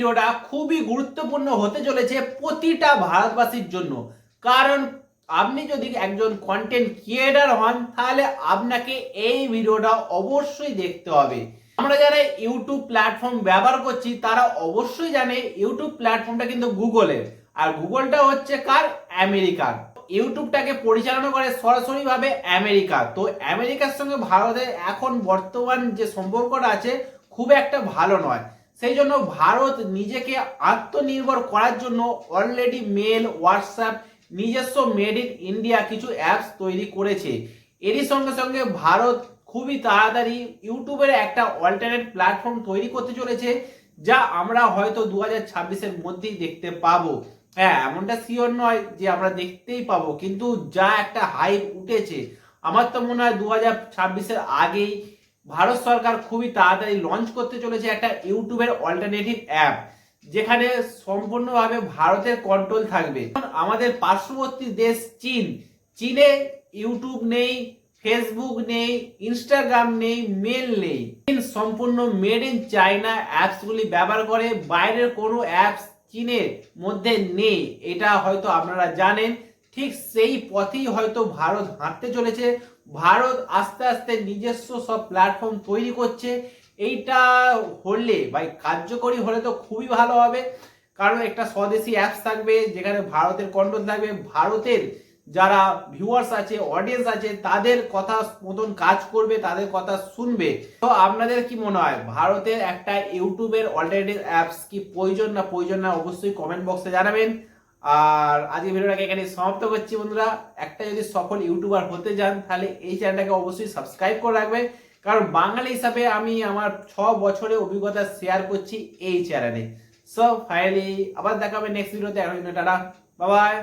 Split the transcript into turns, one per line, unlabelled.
ভিডিওটা খুবই গুরুত্বপূর্ণ হতে চলেছে প্রতিটা ভারতবাসীর জন্য। কারণ আপনি যদি একজন কন্টেন্ট ক্রিয়েটার হন, তাহলে আপনাকে এই ভিডিওটা অবশ্যই দেখতে হবে। আমরা যারা ইউটিউব প্ল্যাটফর্ম ব্যবহার করছি, তারা অবশ্যই জানে ইউটিউব প্ল্যাটফর্মটা কিন্তু গুগলের। আর গুগলটা হচ্ছে কার? আমেরিকার। ইউটিউবটাকে পরিচালনা করে সরাসরি ভাবে আমেরিকা। তো আমেরিকার সঙ্গে ভারতের এখন বর্তমান যে সম্পর্কটা আছে, খুব একটা ভালো নয়। সেই জন্য ভারত নিজেকে আত্মনির্ভর করার জন্য অলরেডি মেল হোয়াটসঅ্যাপ নিজস্ব মেড ইন ইন্ডিয়া কিছু অ্যাপস তৈরি করেছে। এরই সঙ্গে সঙ্গে ভারত খুবই তাড়াতাড়ি ইউটিউবের একটা অল্টারনেট প্ল্যাটফর্ম তৈরি করতে চলেছে, যা আমরা হয়তো দু হাজার ছাব্বিশের মধ্যেই দেখতে পাবো। হ্যাঁ এমনটা শিওর নয় যে আমরা দেখতেই পাবো, কিন্তু যা একটা হাইপ উঠেছে। আমার তো মনে হয় দু হাজার ছাব্বিশের আগেই ভারত সরকার খুবই তাড়াতাড়ি লঞ্চ করতে চলেছে একটা ইউটিউবের অল্টারনেটিভ অ্যাপ যেখানে সম্পূর্ণভাবে ভারতের কন্ট্রোল থাকবে। আমাদের পার্শ্ববর্তী দেশ চীন। চীনে ইউটিউব নেই ফেসবুক নেই ইনস্টাগ্রাম নেই মেল নেই। সম্পূর্ণ মেড ইন চায়না অ্যাপসগুলি ব্যবহার করে, বাইরের কোনো অ্যাপস চীনের মধ্যে নেই। এটা হয়তো আপনারা জানেন। ঠিক সেই পথেই হয়তো ভারত হাঁটতে চলেছে। ভারত আস্তে আস্তে নিজস্ব সব প্ল্যাটফর্ম তৈরি করছে। এইটা হলে বা কার্যকরী হলে তো খুবই ভালো হবে। কারণ একটা স্বদেশি অ্যাপস থাকবে, যেখানে ভারতের কন্ট্রোল থাকবে। ভারতের যারা ভিউয়ার্স আছে অডিয়েন্স আছে, তাদের কথা মতন কাজ করবে, তাদের কথা শুনবে। তো আপনাদের কি মনে হয়, ভারতের একটা ইউটিউবের অল্টারনেটিভ অ্যাপস কি প্রয়োজন না প্রয়োজন না? অবশ্যই কমেন্ট বক্সে জানাবেন। আর আজকে ভিডিওটাকে এখানে সমাপ্ত করছি বন্ধুরা। একটা যদি সফল ইউটিউবার হতে যান, তাহলে এই চ্যানেলটাকে অবশ্যই সাবস্ক্রাইব করে রাখবে কারণ বাঙালি হিসাবে আমি আমার ছ বছরের অভিজ্ঞতা শেয়ার করছি এই চ্যানেলে সো ফাইনালি আবার দেখা হবে নেক্সট ভিডিওতে টাটা। বাবাই